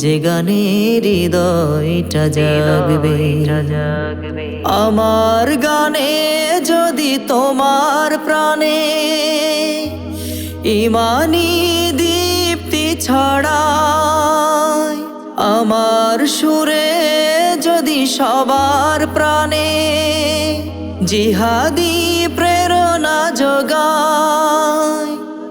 যে গানে হৃদয়টা জাগবে। আমার গানে যদি তোমার প্রাণে ইমানি দীপ্তি ছড়ায় আমার সুরে যদি সবার প্রাণে জিহাদি প্রেরণা যোগায়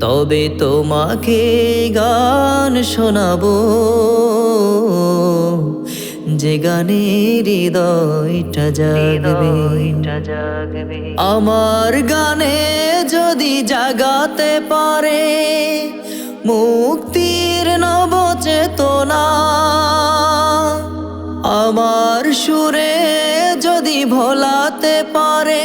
তবে তোমাকে গান শোনাবো। যে গানে হৃদয়টা জাগবে। আমার গানে যদি জাগাতে পারে মুক্তির নবচেতনা। আমার সুরে যদি ভোলাতে পারে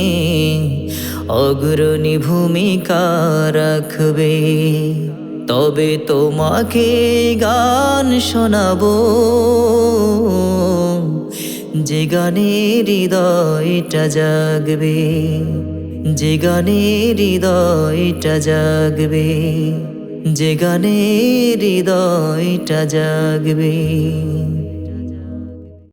অগ্রণী ভূমিকা রাখবে। তবে তোমাকে গান শোনাবো। যে গানে হৃদয়টা জাগবে, যে গানে হৃদয়টা জাগবে, যে গানে হৃদয়টা জাগবে।